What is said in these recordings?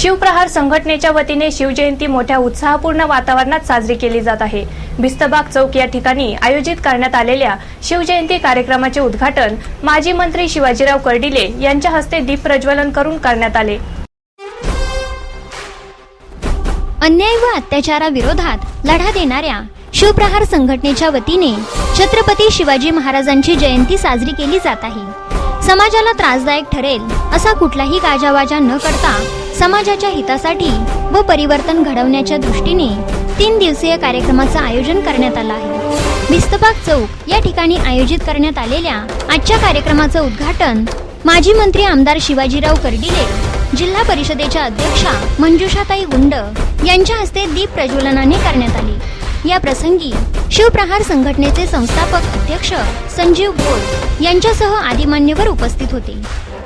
शिवप्रहार संघटनेच्या वतीने शिवजयंती मोठ्या उत्साहपूर्ण वातावरणात साजरी केली जात आहे. भिस्तबाग चौक या ठिकाणी आयोजित करण्यात आलेल्या शिवजयंती कार्यक्रमाचे उद्घाटन माजी मंत्री शिवाजीराव कर्डिले यांच्या हस्ते दीप प्रज्वलन करून करण्यात आले. अन्याय व अत्याचाराविरोधात लढा देणाऱ्या शिवप्रहार संघटनेच्या वतीने छत्रपती शिवाजी महाराजांची जयंती साजरी केली जात आहे. समाजाला त्रासदायक ठरेल असा कुठलाही गाजावाजा न करता समाजाच्या हितासाठी व परिवर्तन घडवण्याच्या दृष्टीने तीन दिवसीय कार्यक्रमाचं आयोजन करण्यात आलं आहे. भिस्तबाग चौक या ठिकाणी आयोजित करण्यात आलेल्या आजच्या कार्यक्रमाचं उद्घाटन माजी मंत्री आमदार शिवाजीराव कर्डिले जिल्हा परिषदेच्या अध्यक्षा मंजुषाताई गुंड यांच्या हस्ते दीप प्रज्वलनाने करण्यात आली. या प्रसंगी शिवप्रहार संघटनेचे संस्थापक अध्यक्ष संजीव भोर यांच्यासह आदी मान्यवर उपस्थित होते.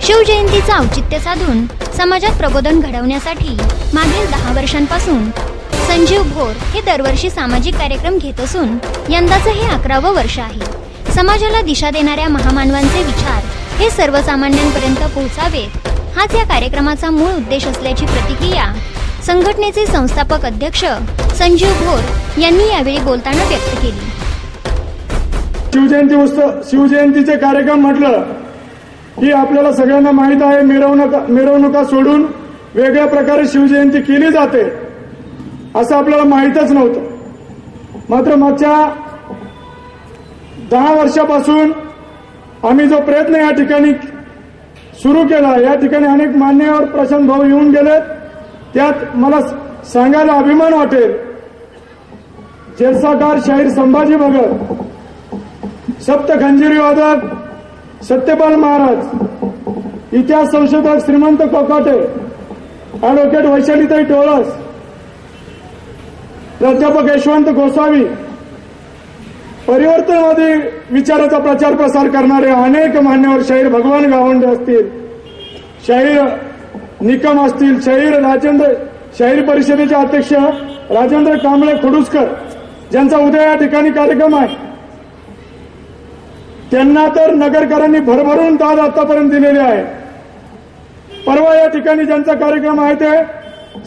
शिवजयंतीचं औचित्य साधून समाजात प्रबोधन घडवण्यासाठी मागील दहा वर्षांपासून संजीव भोर हे दरवर्षी सामाजिक कार्यक्रम घेत असून यंदाचं हे अकरावं वर्ष आहे. समाजाला दिशा देणाऱ्या महामानवांचे विचार हे सर्वसामान्यांपर्यंत पोहोचावेत हाच या कार्यक्रमाचा मूळ उद्देश असल्याची प्रतिक्रिया संघटनेचे संस्थापक अध्यक्ष संजीव भोर यांनी यावेळी बोलताना व्यक्त केली. शिवजयंती उत्सव शिवजयंतीचे कार्यक्रम म्हटलं की आपल्याला सगळ्यांना माहीत आहे मिरवणुका मिरवणुका सोडून वेगळ्या प्रकारे शिवजयंती केली जाते असं आपल्याला माहीतच नव्हतं. मात्र मागच्या दहा वर्षापासून आम्ही जो प्रयत्न या ठिकाणी सुरू केला या ठिकाणी अनेक मान्यवर प्रशांत भाऊ येऊन गेलेत. त्यात मला सांगायला अभिमान वाटेल. जेरसाटार शाहीर संभाजी भगत सप्त खंजिरी वादक सत्यपाल महाराज इतिहास संशोधक श्रीमंत कोकाटे ॲडव्होकेट वैशालीताई टोळस प्राध्यापक यशवंत गोसावी परिवर्तनवादी विचाराचा प्रचार प्रसार करणारे अनेक मान्यवर शाहीर भगवान गावंडे असतील. शाहीर निकम असतील शहीर राजेंद्र शहीर परिषदेचे अध्यक्ष राजेंद्र कांबळे खडुसकर ज्यांचा उद्या या ठिकाणी कार्यक्रम आहे. त्यांना तर नगरकरांनी भरभरून दाद आतापर्यंत दिलेली आहे. परवा या ठिकाणी ज्यांचा कार्यक्रम आहे ते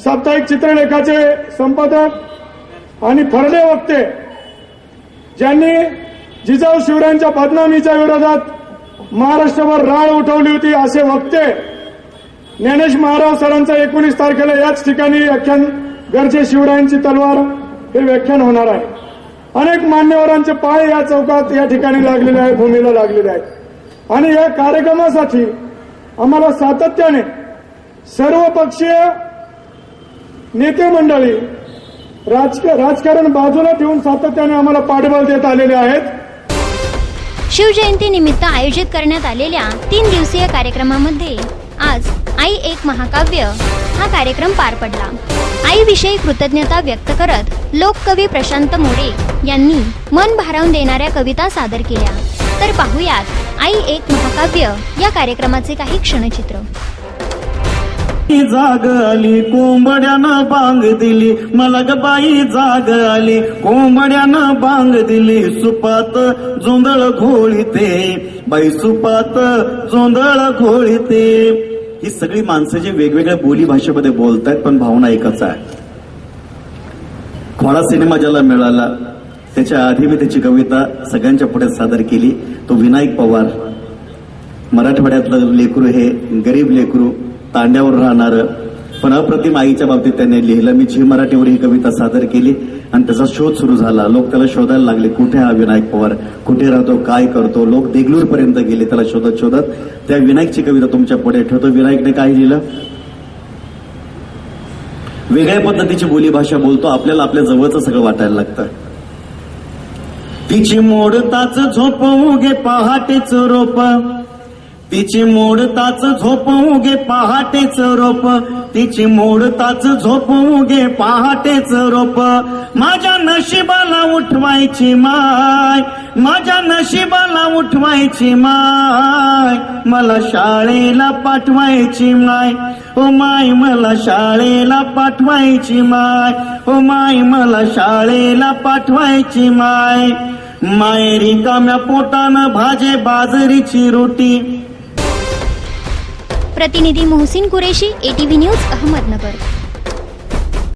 साप्ताहिक चित्रलेखाचे संपादक आणि फरदे वक्ते ज्यांनी जिजाऊ शिवरायांच्या बदनामीच्या विरोधात महाराष्ट्रभर राळ उठवली होती असे वक्ते ज्ञानेश महाराज सरांचा एकोणीस तारखेला याच ठिकाणी व्याख्यान गरजे शिवरायांची तलवार हे व्याख्यान होणार आहे. अनेक मान्यवरांचे पाय या चौकात या ठिकाणी लागलेले आहेत भूमीला लागलेले आहेत. आणि या कार्यक्रमासाठी आम्हाला सातत्याने सर्व पक्षीय नेते मंडळी राजक राजकारण बाजूला ठेवून सातत्याने आम्हाला पाठबळ देत आलेले आहेत. शिवजयंती निमित्त आयोजित करण्यात आलेल्या तीन दिवसीय कार्यक्रमामध्ये आज आई एक महाकाव्य. हा कार्यक्रम पार पडला. आईविषयी कृतज्ञता व्यक्त करत लोककवी प्रशांत मोरे यांनी मन भारावून देणाऱ्या कविता सादर केल्या. तर पाहुयात आई एक महाकाव्य या कार्यक्रमाचे काही क्षणचित्र. जाग आली कोंबड्यानं बांग दिली. मलग बाई जाग आली कोंबड्यानं बांग दिली. सुपात जोंधळ घोळीते. बैसुपात सुपात घोळीते ही सगळी माणसं जे वेगवेगळ्या बोली भाषेमध्ये बोलतायत पण भावना एकच आहे. खोडा सिनेमा ज्याला मिळाला त्याच्या आधी मी त्याची कविता सगळ्यांच्या पुढे सादर केली. तो विनायक पवार. मराठवाड्यातलं लेकरू हे गरीब लेकरू तांड्यावर राहणारं पण अप्रतिम आईच्या बाबतीत त्याने लिहिलं मी झी मराठीवर ही कविता सादर केली आणि त्याचा शोध सुरू झाला. लोक त्याला शोधायला लागले कुठे हा विनायक पवार? कुठे राहतो? काय करतो? लोक देगलूर पर्यंत गेले त्याला शोधत शोधत. त्या विनायकची कविता तुमच्यापुढे ठेवतो. विनायकने काय लिहिलं? वेगळ्या पद्धतीची बोलीभाषा बोलतो आपल्याला आपल्या जवळचं सगळं वाटायला लागतं. तिची मोडताच झोपवू घे पहाटेच रोप. तिची मोडताच झोपवू गे पहाटेच रोप. तिची मोडताच झोपवू गे पहाटेच रोप. माझ्या नशिबाला उठवायची माय माझ्या नशिबाला उठवायची माय मला शाळेला पाठवायची माय. ओ माय मला शाळेला पाठवायची माय ओ माय मला शाळेला पाठवायची माय. माय रिकाम्या पोटानं भाजे बाजरीची रोटी प्रतिनिधी मोहसिन कुरेशी एटीव्ही न्यूज अहमदनगर.